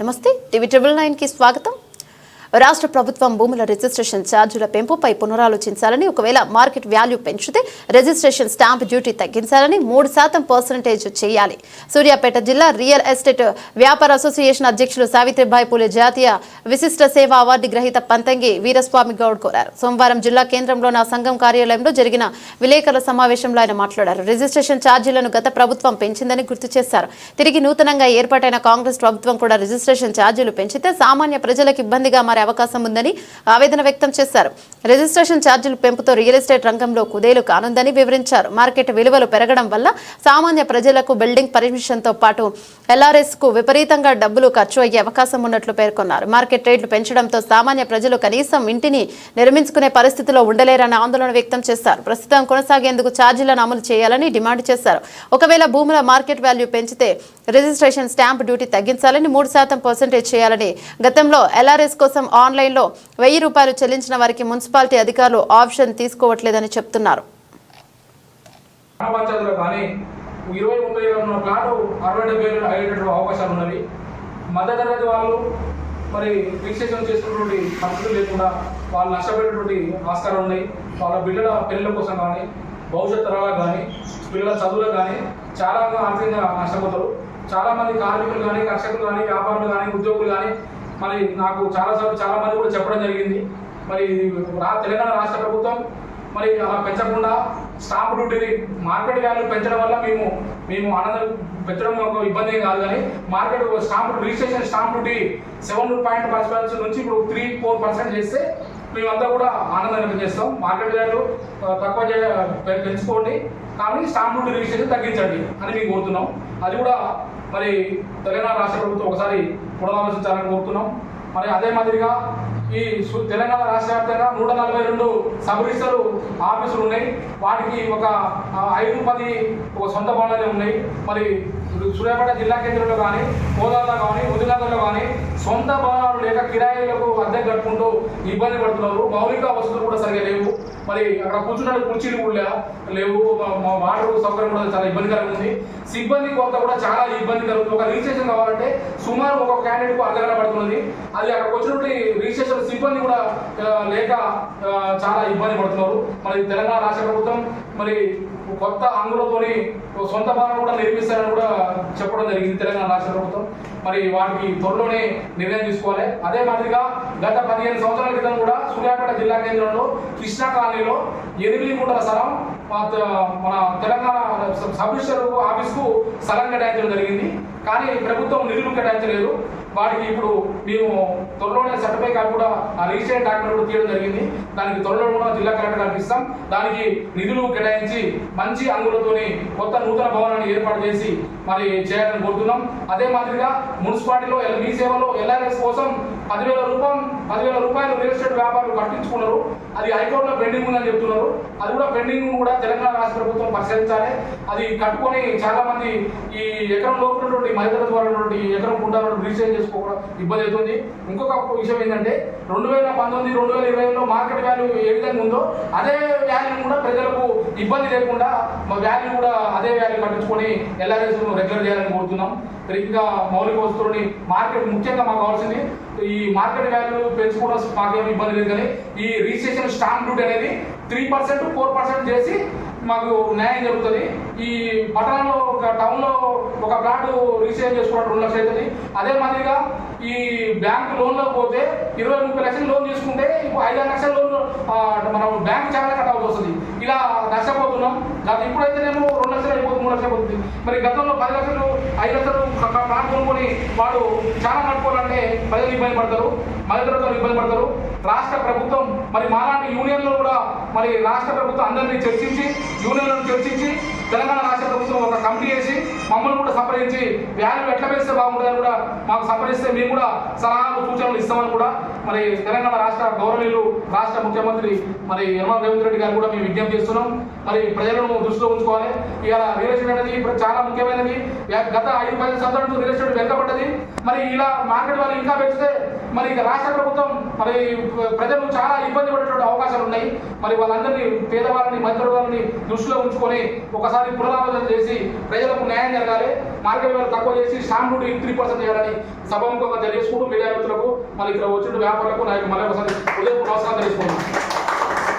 నమస్తే. TV triple నైన్కి స్వాగతం. రాష్ట్ర ప్రభుత్వం భూముల రిజిస్ట్రేషన్ ఛార్జీల పెంపుపై పునరాలోచించాలని ఒకవేళ మార్కెట్ వాల్యూ పెంచితే రిజిస్ట్రేషన్ స్టాంప్ డ్యూటీ తగ్గించాలని మూడు శాతం పర్సంటేజ్ చేయాలి. సూర్యాపేట జిల్లా రియల్ ఎస్టేట్ వ్యాపార అసోసియేషన్ అధ్యక్షులు సావిత్రిబాయి పూలే జాతీయ విశిష్ట సేవా అవార్డు గ్రహీత పంతంగి వీరస్వామి గౌడ్ కోరారు. సోమవారం జిల్లా కేంద్రంలోని ఆ సంఘం కార్యాలయంలో జరిగిన విలేకరుల సమావేశంలో ఆయన మాట్లాడారు. రిజిస్ట్రేషన్ ఛార్జీలను గత ప్రభుత్వం పెంచిందని గుర్తు చేశారు. తిరిగి నూతనంగా ఏర్పాటైన కాంగ్రెస్ ప్రభుత్వం కూడా రిజిస్ట్రేషన్ ఛార్జీలు పెంచితే సామాన్య ప్రజలకు ఇబ్బందిగా మారే అవకాశం ఉందని ఆవేదన వ్యక్తం చేశారు. రిజిస్ట్రేషన్ ఛార్జీలు పెంపుతో రియల్ ఎస్టేట్ రంగంలో కుదేలు కానుందని వివరించారు. మార్కెట్ విలువలు పెరగడం వల్ల సామాన్య ప్రజలకు బిల్డింగ్ పర్మిషన్తో పాటు ఎల్ఆర్ఎస్కు విపరీతంగా డబ్బులు ఖర్చు అయ్యే అవకాశం ఉన్నట్లు పేర్కొన్నారు. మార్కెట్ రేట్లు పెంచడంతో సామాన్య ప్రజలు కనీసం ఇంటిని నిర్మించుకునే పరిస్థితిలో ఉండలేరని ఆందోళన వ్యక్తం చేశారు. ప్రస్తుతం కొనసాగేందుకు ఛార్జీలను అమలు చేయాలని డిమాండ్ చేశారు. ఒకవేళ భూముల మార్కెట్ వాల్యూ పెంచితే రిజిస్ట్రేషన్ స్టాంప్ డ్యూటీ తగ్గించాలని మూడు శాతం పర్సెంటేజ్ చేయాలని గతంలో ఎల్ఆర్ఎస్ కోసం ఆన్లైన్లో వెయ్యి రూపాయలు చెల్లించిన వారికి మున్సిపాలిటీ అధికారులు ఆప్షన్ తీసుకోవట్లేదని చెప్తున్నారు. ఇరవై ముప్పై వేల ఉన్న ప్లాట్ అరవై డెబ్బై వేలు అయ్యేటటువంటి అవకాశాలు ఉన్నవి. మధ్యతరగతి వాళ్ళు మరి రిజిస్ట్రేషన్ చేసుకున్నటువంటి ఖర్చులు లేకుండా వాళ్ళు నష్టపోయేటువంటి ఆస్కారం ఉన్నాయి. వాళ్ళ పిల్లల పెళ్ళిల కోసం కానీ భవిష్యత్ తరాలకు కానీ పిల్లల చదువులకు కానీ చాలా ఆర్థికంగా నష్టపోతారు. చాలామంది కార్మికులు కానీ కర్షకులు కానీ వ్యాపారులు కానీ ఉద్యోగులు కానీ మరి నాకు చాలాసార్లు చాలా మంది కూడా చెప్పడం జరిగింది. మరి తెలంగాణ రాష్ట్ర ప్రభుత్వం మరి అలా పెంచకుండా స్టాంప్ డ్యూటీని మార్కెట్ వాల్యూ పెంచడం వల్ల మేము మేము ఆనందం పెంచడం ఒక ఇబ్బంది ఏం కాదు కానీ market stamp registration stamp duty seven point percent నుంచి ఇప్పుడు త్రీ ఫోర్ పర్సెంట్ చేస్తే మేమంతా కూడా ఆనందం వ్యక్తం చేస్తాం. మార్కెట్ ధరలు తక్కువ చే పెంచుకోండి. కానీ స్టాంప్ డ్యూటీ రిజిస్ట్రేషన్ తగ్గించండి అని మేము కోరుతున్నాం. అది కూడా మరి తెలంగాణ రాష్ట్ర ప్రభుత్వం ఒకసారి పునరాలోచించాలని కోరుతున్నాం. మరి అదే మాదిరిగా ఈ సు- తెలంగాణ రాష్ట్ర వ్యాప్తంగా నూట నలభై రెండు సబ్ రిజిస్టర్ ఆఫీసులు ఉన్నాయి. వాటికి ఒక ఐదు పది ఒక సొంత భవనాలే ఉన్నాయి. మరి సూర్యాపేట జిల్లా కేంద్రంలో కానీ కోదాలో కానీ ఉదినగర్లో కానీ సొంత భవనాలు కిరాయిలకు అద్దె కట్టుకుంటూ ఇబ్బంది పడుతున్నారు. మౌలిక వసతులు కూడా సరిగా లేవు. మరి అక్కడ కూర్చున్న కుర్చీలు కూడా లేవు. మా- వాటర్ సౌకర్యం కూడా చాలా ఇబ్బందికరంగా ఉంది. సిబ్బంది కొరత కూడా చాలా ఇబ్బంది కలుగుతుంది ఒక రిజిస్ట్రేషన్ కావాలంటే సుమారు ఒక క్యాండిడేట్కు అర్ధగంట పడుతున్నది. అది అక్కడికి వచ్చినటువంటి రిజిస్ట్రేషన్ సిబ్బంది కూడా లేక చాలా ఇబ్బంది పడుతున్నారు. మరి తెలంగాణ రాష్ట్ర ప్రభుత్వం మరి కొత్త అంగులతోని సొంత భవనం కూడా నిర్మిస్తారని కూడా చెప్పడం జరిగింది తెలంగాణ రాష్ట్ర ప్రభుత్వం. మరి వాటికి త్వరలోనే నిర్ణయం తీసుకోవాలి అదే మాదిరిగా గత పదిహేను సంవత్సరాల క్రితం కూడా సూర్యాపేట జిల్లా కేంద్రంలో కృష్ణా కాలనీలో ఎనిమిది గుంటల స్థలం మన తెలంగాణ సబ్ ఆఫీస్కు ఆఫీస్కు స్థలం కేటాయించడం జరిగింది కానీ ప్రభుత్వం నిధులు కేటాయించలేదు వాడికి ఇప్పుడు మేము త్వరలోనే సర్టిఫై కాదు కూడా ఆ రిజిస్టర్ డాక్టర్ కూడా తీయడం జరిగింది. దానికి త్వరలో కూడా జిల్లా కలెక్టర్ గారికి ఇస్తాం. దానికి నిధులు కేటాయించి మంచి అంగులతోని కొత్త నూతన భవనాన్ని ఏర్పాటు చేసి మరి చేయాలని కోరుతున్నాం. అదే మాదిరిగా మున్సిపాలిటీలో మీ సేవలో ఎల్ఆర్ఎస్ కోసం పదివేల రూపాయలు పదివేల రూపాయలు రియల్ ఎస్టేట్ వ్యాపారులు కట్టించుకున్నారు అది హైకోర్టులో పెండింగ్ ఉందని చెప్తున్నారు. అది కూడా పెండింగ్ కూడా తెలంగాణ రాష్ట్ర ప్రభుత్వం పరిశీలించాలి. అది కట్టుకొని చాలా మంది ఈ ఎకరం లోపలటువంటి మహిళల ద్వారా ఎకరం గుండాలను రిజిస్ట్రేషన్ చేసుకోవడం ఇబ్బంది అవుతుంది. ఇంకొక విషయం ఏంటంటే రెండు వేల పంతొమ్మిది రెండు వేల ఇరవైలో మార్కెట్ వాల్యూ ఏ విధంగా ఉందో అదే వాల్యూ కూడా ప్రజలకు ఇబ్బంది లేకుండా మా వాల్యూ కూడా అదే వాల్యూ కట్టించుకొని ఎల్ఆర్ఎస్ రెగ్యులర్ చేయాలని కోరుతున్నాం. ఇంకా మౌలిక వస్తువులని మార్కెట్ ముఖ్యంగా మాకు కావాల్సింది ఈ మార్కెట్ వాల్యూ పెంచుకోవడం మాకేం ఇబ్బంది లేదు కానీ ఈ రిజిస్ట్రేషన్ స్టాంప్ డ్యూటీ అనేది త్రీ పర్సెంట్ ఫోర్ పర్సెంట్ చేసి మాకు న్యాయం జరుగుతుంది. ఈ పట్టణంలో ఒక టౌన్లో ఒక ప్లాట్ రిజిస్ట్రేషన్ చేసుకోవడం రెండు లక్షలు అవుతుంది. అదే మాదిరిగా ఈ బ్యాంక్ లోన్లో పోతే ఇరవై ముప్పై లక్షలు లోన్ తీసుకుంటే ఇప్పుడు ఐదారు లక్షల లోన్ మనం బ్యాంక్ చాలా కట్టాల్సి వస్తుంది. ఇలా నష్టపోతున్నాం. గత ఇప్పుడైతేనేమో రెండు మరి గతంలో పది లక్షలు ఐదు లక్షలు ప్లాట్ కొనుక్కొని వాడు చాలా కట్టుకోవాలంటే ప్రజలు ఇబ్బంది పడతారు మధ్యతరగతులు ఇబ్బంది పడతారు. రాష్ట్ర ప్రభుత్వం మరి మాలాంటి యూనియన్లో కూడా మరి రాష్ట్ర ప్రభుత్వం అందరినీ చర్చించి యూనియన్లను చర్చించి తెలంగాణ రాష్ట్ర ప్రభుత్వం ఒక కమిటీ వేసి మమ్మల్ని కూడా సంప్రదించి వాల్యూ ఎట్లా పెరిస్తే బాగుంటుందని కూడా మాకు సంప్రదిస్తే మేము కూడా సలహాలు సూచనలు ఇస్తామని కూడా మరి తెలంగాణ రాష్ట్ర గౌరవనీయులు రాష్ట్ర ముఖ్యమంత్రి మరి యనమల రేవంత్ రెడ్డి గారు కూడా మేము విజ్ఞప్తి చేస్తున్నాం. మరి ప్రజలను దృష్టిలో ఉంచుకోవాలి. ఇలా రియల్ ఎస్టేట్ అనేది ఇప్పుడు చాలా ముఖ్యమైనది. గత ఐదు పది సంవత్సరాల నుంచి రియల్ ఎస్టేట్ వెనుకబడ్డది. మరి ఇలా మార్కెట్ వాళ్ళు ఇంకా పెంచితే మరి ఇక రాష్ట్ర ప్రభుత్వం మరి ప్రజలు చాలా ఇబ్బంది పడేటువంటి అవకాశాలు ఉన్నాయి. మరి వాళ్ళందరినీ పేదవాళ్ళని మధ్య దృష్టిలో ఉంచుకొని ఒకసారి ఒకసారి పునరాలోచన చేసి ప్రజలకు న్యాయం జరగాలి. మార్కెట్ వారు తక్కువ చేసి స్టాంప్ డ్యూటీ త్రీ పర్సెంట్ చేయాలని సభాముఖంగా తెలియజేసుకుంటూ మీడియా మిత్రులకు మరి ఇక్కడ వచ్చిన వ్యాపారులకు నా యొక్క మరొకసారి ఒకసారి ఉదయం నమస్కారం